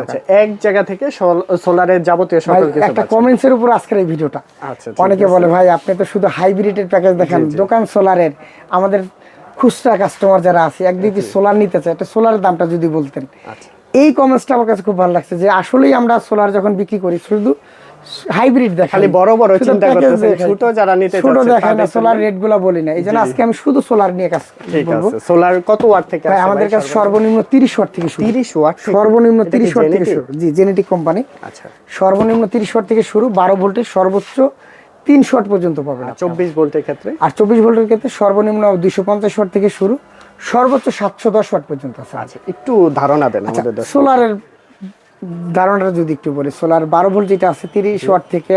আচ্ছা এক জায়গা থেকে সোলারের যাবতীয় সকল কিছু একটা কমেন্টস এর উপর আজকের এই ভিডিওটা। আচ্ছা অনেকে বলে ভাই আপনি তো শুধু হাইব্রিডের প্যাকেজ দেখান। দোকান সোলারের আমাদের খুচরা কাস্টমার যারা আছে একদিকে সোলার নিতে চায় একটা সোলারের দামটা যদি বলতেন। আচ্ছা। এই কমেন্টসটা আমার কাছে খুব ভালো লাগছে যে আসলেই আমরা সোলার যখন বিক্রি করি শুধু হাইব্রিড খালি বড় বড় চিন্তা করতেছেন, ছোট যারা নিতে ছোট না সোলার রেটগুলা বলি না এই জন্য জি। আজকে আমি শুধু সোলার নিয়ে কাজ ঠিক আছে সোলার কত ওয়াট থেকে আসছে আমাদের কাছে সর্বনিম্ন? তিরিশ ওয়াট থেকে শুরু। 30 ওয়াট সর্বনিম্ন এটা কি তিরিশ ওয়াট থেকে শুরু। জি জেনেটিক কোম্পানি আচ্ছা। সর্বনিম্ন তিরিশ ওয়াট থেকে শুরু বারো ভোল্টের সর্বোচ্চ তিনশো ওয়াট পর্যন্ত পাবেন। 24 ভোল্টের ক্ষেত্রে? আর চব্বিশ ভোল্টের ক্ষেত্রে সর্বনিম্ন দুইশো পঞ্চাশ ওয়াট থেকে শুরু সর্বোচ্চ সাতশো দশ ওয়াট পর্যন্ত আছে। আচ্ছা একটু ধারণা দেন আমাদের সোলারের ধারণাটা যদি একটু বলি সোলার বারো ভোল্ট যেটা আছে তিরিশ ওয়াট থেকে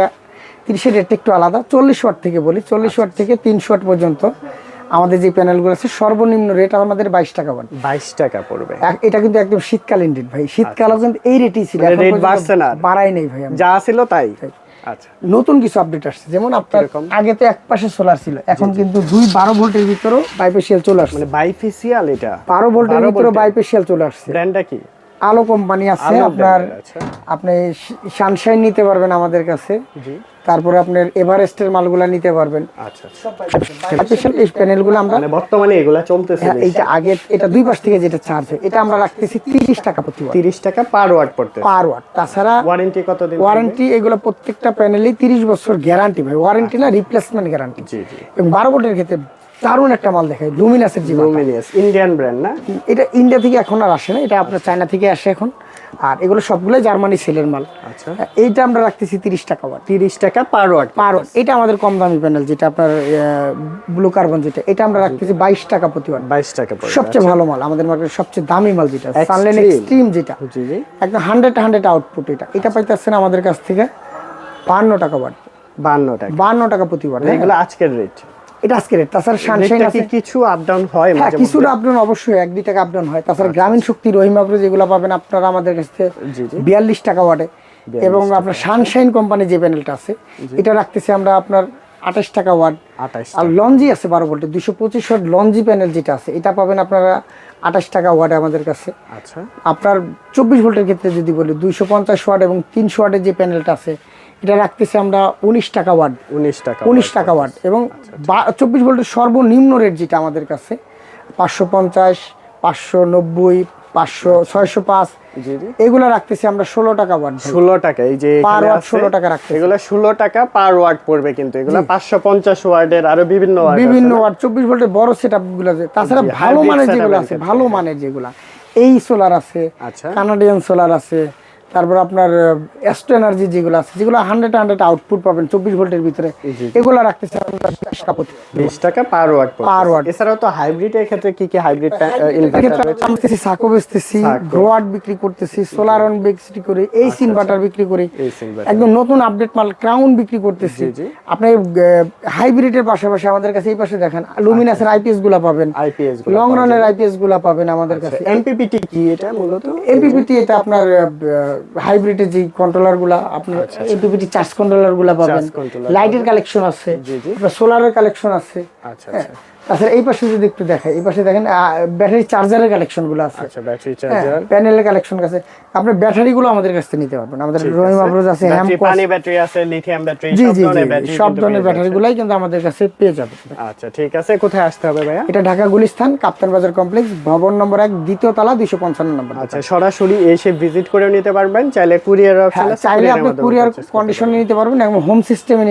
তিরিশের রেটটা একটু আলাদা চল্লিশ ওয়াট থেকে বলি চল্লিশ ওয়াট থেকে তিনশো ওয়াট পর্যন্ত আমাদের যে প্যানেলগুলো আছে সর্বনিম্ন রেট আমাদের বাইশ টাকা ওয়াট 22 টাকা পড়বে। এটা কিন্তু একদম শীতকালীন রেট ভাই শীতকালও কিন্তু এই রেটই ছিল মানে পর্যন্ত বাড়ছে না? বাড়াই নেই ভাই যা ছিল তাই। আচ্ছা। নতুন কিছু আপডেট আসছে যেমন আপনার আগে তো এক পাশে সোলার ছিল এখন কিন্তু দুই বারো ভোল্টের ভিতরেও বাইপেশিয়াল চলে আসছে। মানে বাইফেসিয়াল এটা। বারো ভোল্টের ভিতরে। বাইপেশিয়াল চলে আসছে। ব্র্যান্ডটা কি? আলো কোম্পানি আছে আপনার আচ্ছা। আপনি সানশাইন নিতে পারবেন আমাদের কাছে। জি। তারপরে আপনার এভারেস্টের মালগুলা নিতে পারবেন। আচ্ছা আচ্ছা। এই প্যানেলগুলো আমরা মানে বর্তমানে এগুলা চলতেছে হ্যাঁ, এইটা আগে এটা দুই পাশ থেকে যেটা চার্জ হয় এটা আমরা রাখতেছি তিরিশ টাকা প্রতি ওয়াট 30 টাকা পার ওয়াট পড়তে পার ওয়াট তাছাড়া ওয়ারেন্টি কতদিন ওয়ারেন্টি এগুলো প্রত্যেকটা প্যানেলেই তিরিশ বছর গ্যারান্টি ভাই। ওয়ারেন্টি না রিপ্লেসমেন্ট গ্যারান্টি জি জি। এবং বারো ভোল্টের ক্ষেত্রে দারুণ একটা মাল দেখায় লুমিনাসের জীবন লুমিনিয়াস ইন্ডিয়ান ব্র্যান্ড না? এটা ইন্ডিয়া থেকে এখন আর আসে না এটা আপনার চায়না থেকে আসে এখন। আর এগুলো সবগুলোই জার্মানি সেলের মাল। আচ্ছা। এইটা আমরা রাখতেছি তিরিশ টাকা ওয়াট 30 টাকা পার ওয়াট পার watt। এটা আমাদের কম দামি প্যানেল যেটা আপনার ব্লু কার্বন যেটা এটা আমরা রাখতেছি বাইশ টাকা প্রতি ওয়াট 22 টাকা সবচেয়ে ভালো মাল আমাদের মার্কেটের সবচেয়ে দামি মাল যেটা সানলাইন। এক্সট্রিম যেটা। জি জি। একদম হান্ড্রেড হান্ড্রেড আউটপুট এটা। এটা পাইতেছেন আমাদের কাছ থেকে বান্ন টাকা ওয়াট 52 টাকা। বান্ন টাকা প্রতি ওয়াট হ্যাঁ। এগুলো আজকের রেট এটা আজকে রেট তাছাড়া সানশাইন আছে। কিছু আপ ডাউন হয় হ্যাঁ আপডাউন অবশ্যই এক দুই টাকা আপডাউন হয়। তাছাড়া গ্রামীণ শক্তি রহিমাগ্র যেগুলো পাবেন আপনারা আমাদের কাছ থেকে। বিয়াল্লিশ টাকা ওয়াটে এবং আপনার সানশাইন কোম্পানি যে প্যানেলটা আছে এটা রাখতেছি আমরা আপনার আঠাশ টাকা ওয়াট 28 আর লঞ্জি আছে বারো ভোল্টের দুশো পঁচিশ ওয়াট লঞ্জি প্যানেল যেটা আছে এটা পাবেন আপনারা আঠাশ টাকা ওয়াটে আমাদের কাছে। আচ্ছা। আপনার চব্বিশ ভোল্টের ক্ষেত্রে যদি বলি দুইশো পঞ্চাশ ওয়াট এবং তিনশো ওয়াটের যে প্যানেলটা আছে এটা রাখতেছি আমরা উনিশ টাকা ওয়াট। 19 টাকা উনিশ টাকা ওয়াট। এবং চব্বিশ ভোল্টের সর্বনিম্ন রেট যেটা আমাদের কাছে পাঁচশো পঞ্চাশ পাঁচশো নব্বই পাঁচশো ছয়শো পাঁচ এগুলো রাখতেছি আমরা ষোলো টাকা ওয়াট। 16 টাকা এই যে পার আছে, 16 টাকা রাখতে এগুলো 16 টাকা পার ওয়াট পড়বে কিন্তু এগুলো পাঁচশো পঞ্চাশ ওয়ার্ডের আরও বিভিন্ন বিভিন্ন ওয়াট চব্বিশ ভোল্টের বড় সেট আপগুলো আছে তাছাড়া ভালো মানের যেগুলো আছে ভালো মানের যেগুলা এই সোলার আছে আচ্ছা। কানাডিয়ান সোলার আছে তারপর আপনার এস্টো এনার্জি যেগুলো আছে যেগুলো হান্ড্রেড হান্ড্রেড আউটপুট পাবেন চব্বিশ ভোল্টের ভিতরে এগুলো রাখতেছি আমরা দশ টাকা প্রতি। 20 টাকা পার ওয়াট Per watt। এছাড়াও তো ক্ষেত্রে কি কি হাইব্রিড ইনভার্টার সাকো বেচতেছি। বিক্রি করতেছি সোলার অন বিক্রি করি এইস ইনভার্টার বিক্রি করি। একদম নতুন আপডেট মাল ক্রাউন বিক্রি করতেছি। আপনি হাইব্রিডের পাশাপাশি আমাদের কাছে এই পাশে দেখেন লুমিনাসের আইপিএসগুলা পাবেন। আইপিএস লং রানের আইপিএসগুলা পাবেন আমাদের কাছে। এমপিপিটি কি এটা মূলত? এমপিপিটি এটা আপনার হাইব্রিডের যে কন্ট্রোলারগুলা আপনার এমপিপিটি চার্জ কন্ট্রোলারগুলা পাবেন। আচ্ছা, লাইটের কালেকশন আছে। সোলারের কালেকশন আছে। আচ্ছা হ্যাঁ, আচ্ছা। তাছাড়া এই পাশে যদি একটু দেখাই এই পাশে দেখেন ব্যাটারি চার্জারের কালেকশনগুলো আছে। আচ্ছা ব্যাটারি চার্জার প্যানেলের কালেকশন আছে। আপনার ব্যাটারি গুলো আমাদের কাছ থেকে নিতে পারবেন। আমাদের রহিম আফরোজ আছে পানি ব্যাটারি আছে লিথিয়াম ব্যাটারি সব ধরনের ব্যাটারি সব ধরনের ব্যাটারি গুলাই কিন্তু আমাদের কাছে পেয়ে যাবে। আচ্ছা ঠিক আছে। কোথায় আসতে হবে ভাইয়া? এটা ঢাকা গুলিস্তান কাপ্তান বাজার কমপ্লেক্স ভবন নম্বর এক দ্বিতীয় তলা দুইশো পঞ্চান্ন নম্বর আচ্ছা সরাসরি এসে ভিজিট করে নিতে পারবেন। চাইলে কুরিয়ার অপশন হ্যাঁ, চাইলে আপনি কুরিয়ার কন্ডিশনে নিতে পারবেন এবং হোম সিস্টেমে